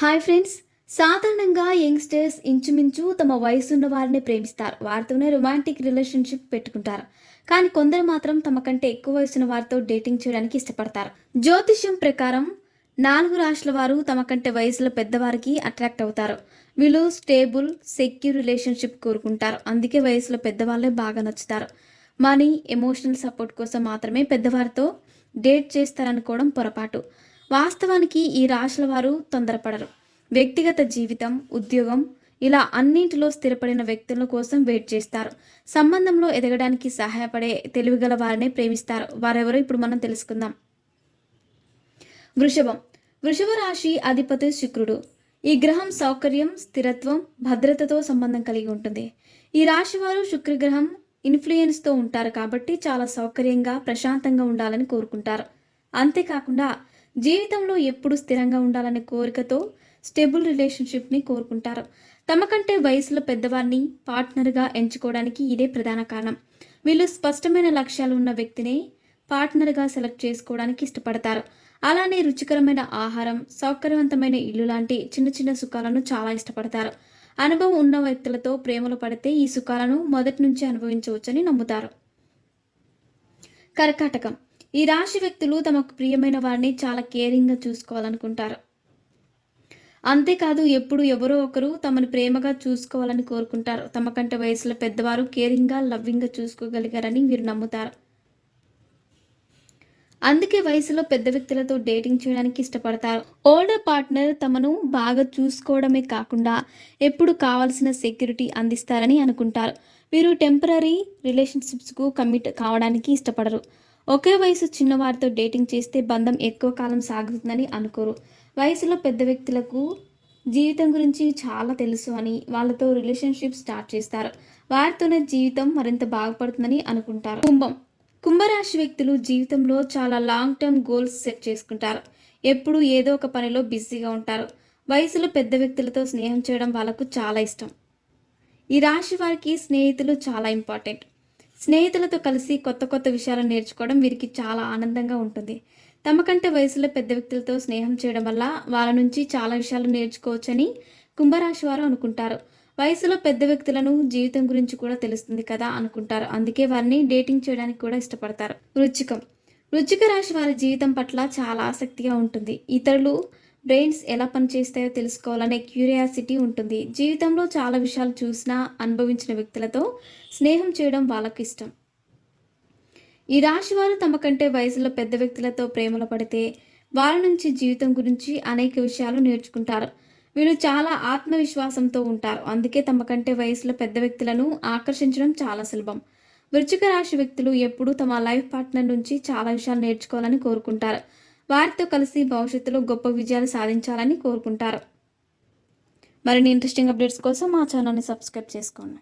Hi friends. సాధారణంగా youngsters ఇంచుమించు తమ వయసున్న వారిని ప్రేమిస్తారు. వారితోనే రొమాంటిక్ రిలేషన్షిప్ పెట్టుకుంటారు. కానీ కొందరు మాత్రం తమ కంటే ఎక్కువ వయసున్న వారితో డేటింగ్ చేయడానికి ఇష్టపడతారు. జ్యోతిష్యం ప్రకారం నాలుగు రాష్ట్రాల వారు తమ కంటే వయసులో పెద్దవారికి అట్రాక్ట్ అవుతారు. వీళ్ళు స్టేబుల్ సెక్యూర్ రిలేషన్షిప్ కోరుకుంటారు. అందుకే వయసులో పెద్దవాళ్ళే బాగా నచ్చుతారు. మనీ ఎమోషనల్ సపోర్ట్ కోసం మాత్రమే పెద్దవారితో డేట్ చేస్తారనుకోవడం పొరపాటు. వాస్తవానికి ఈ రాశుల వారు తొందరపడరు. వ్యక్తిగత జీవితం ఉద్యోగం ఇలా అన్నింటిలో స్థిరపడిన వ్యక్తుల కోసం వెయిట్ చేస్తారు. సంబంధంలో ఎదగడానికి సహాయపడే తెలివిగల వారినే ప్రేమిస్తారు. వారెవరో ఇప్పుడు మనం తెలుసుకుందాం. వృషభం. వృషభ రాశి అధిపతి శుక్రుడు. ఈ గ్రహం సౌకర్యం స్థిరత్వం భద్రతతో సంబంధం కలిగి ఉంటుంది. ఈ రాశి వారు శుక్రగ్రహం ఇన్ఫ్లుయెన్స్తో ఉంటారు కాబట్టి చాలా సౌకర్యంగా ప్రశాంతంగా ఉండాలని కోరుకుంటారు. అంతేకాకుండా జీవితంలో ఎప్పుడు స్థిరంగా ఉండాలనే కోరికతో స్టేబుల్ రిలేషన్షిప్ని కోరుకుంటారు. తమ కంటే వయసులో పెద్దవారిని పార్ట్నర్గా ఎంచుకోవడానికి ఇదే ప్రధాన కారణం. వీళ్ళు స్పష్టమైన లక్ష్యాలు ఉన్న వ్యక్తిని పార్ట్నర్గా సెలెక్ట్ చేసుకోవడానికి ఇష్టపడతారు. అలానే రుచికరమైన ఆహారం సౌకర్యవంతమైన ఇల్లు లాంటి చిన్న చిన్న సుఖాలను చాలా ఇష్టపడతారు. అనుభవం ఉన్న వ్యక్తులతో ప్రేమలు పడితే ఈ సుఖాలను మొదటి నుంచి అనుభవించవచ్చని నమ్ముతారు. కర్కాటకం. ఈ రాశి వ్యక్తులు తమకు ప్రియమైన వారిని చాలా కేరింగ్గా చూసుకోవాలనుకుంటారు. అంతేకాదు ఎప్పుడు ఎవరో ఒకరు తమను ప్రేమగా చూసుకోవాలని కోరుకుంటారు. తమకంటే వయసులో పెద్దవారు కేరింగ్గా లవ్వింగ్గా చూసుకోగలిగారని వీరు నమ్ముతారు. అందుకే వయసులో పెద్ద వ్యక్తులతో డేటింగ్ చేయడానికి ఇష్టపడతారు. ఓల్డర్ పార్ట్నర్ తమను బాగా చూసుకోవడమే కాకుండా ఎప్పుడు కావాల్సిన సెక్యూరిటీ అందిస్తారని అనుకుంటారు. వీరు టెంపరీ రిలేషన్షిప్స్కు కమిట్ కావడానికి ఇష్టపడరు. ఒకే వయసు చిన్నవారితో డేటింగ్ చేస్తే బంధం ఎక్కువ కాలం సాగుతుందని అనుకోరు. వయసులో పెద్ద వ్యక్తులకు జీవితం గురించి చాలా తెలుసు అని వాళ్ళతో రిలేషన్షిప్ స్టార్ట్ చేస్తారు. వారితోనే జీవితం మరింత బాగుపడుతుందని అనుకుంటారు. కుంభం. కుంభరాశి వ్యక్తులు జీవితంలో చాలా లాంగ్ టర్మ్ గోల్స్ సెట్ చేసుకుంటారు. ఎప్పుడు ఏదో ఒక పనిలో బిజీగా ఉంటారు. వయసులో పెద్ద వ్యక్తులతో స్నేహం చేయడం వాళ్ళకు చాలా ఇష్టం. ఈ రాశి వారికి స్నేహితులు చాలా ఇంపార్టెంట్ స్నేహితులతో కలిసి కొత్త కొత్త విషయాలు నేర్చుకోవడం వీరికి చాలా ఆనందంగా ఉంటుంది. తమకంటే వయసులో పెద్ద వ్యక్తులతో స్నేహం చేయడం వల్ల వాళ్ళ నుంచి చాలా విషయాలు నేర్చుకోవచ్చని కుంభరాశి వారు అనుకుంటారు. వయసులో పెద్ద వ్యక్తులను జీవితం గురించి కూడా తెలుస్తుంది కదా అనుకుంటారు. అందుకే వారిని డేటింగ్ చేయడానికి కూడా ఇష్టపడతారు. వృచ్చికం. వృచ్చిక రాశి వారి జీవితం పట్ల చాలా ఆసక్తిగా ఉంటుంది. ఇతరులు బ్రెయిన్స్ ఎలా పనిచేస్తాయో తెలుసుకోవాలనే క్యూరియాసిటీ ఉంటుంది. జీవితంలో చాలా విషయాలు చూసినా అనుభవించిన వ్యక్తులతో స్నేహం చేయడం వాళ్ళకి ఇష్టం ఈ రాశి వారు తమ కంటే వయసులో పెద్ద వ్యక్తులతో ప్రేమలో పడితే వారి నుంచి జీవితం గురించి అనేక విషయాలు నేర్చుకుంటారు. వీళ్ళు చాలా ఆత్మవిశ్వాసంతో ఉంటారు. అందుకే తమ కంటే వయసులో పెద్ద వ్యక్తులను ఆకర్షించడం చాలా సులభం. వృచ్చిక రాశి వ్యక్తులు ఎప్పుడూ తమ లైఫ్ పార్ట్నర్ నుంచి చాలా విషయాలు నేర్చుకోవాలని కోరుకుంటారు. వారితో కలిసి భవిష్యత్తులో గొప్ప విజయాలు సాధించాలని కోరుకుంటారు. మరిన్ని ఇంట్రెస్టింగ్ అప్డేట్స్ కోసం మా ఛానల్ని సబ్స్క్రైబ్ చేసుకోండి.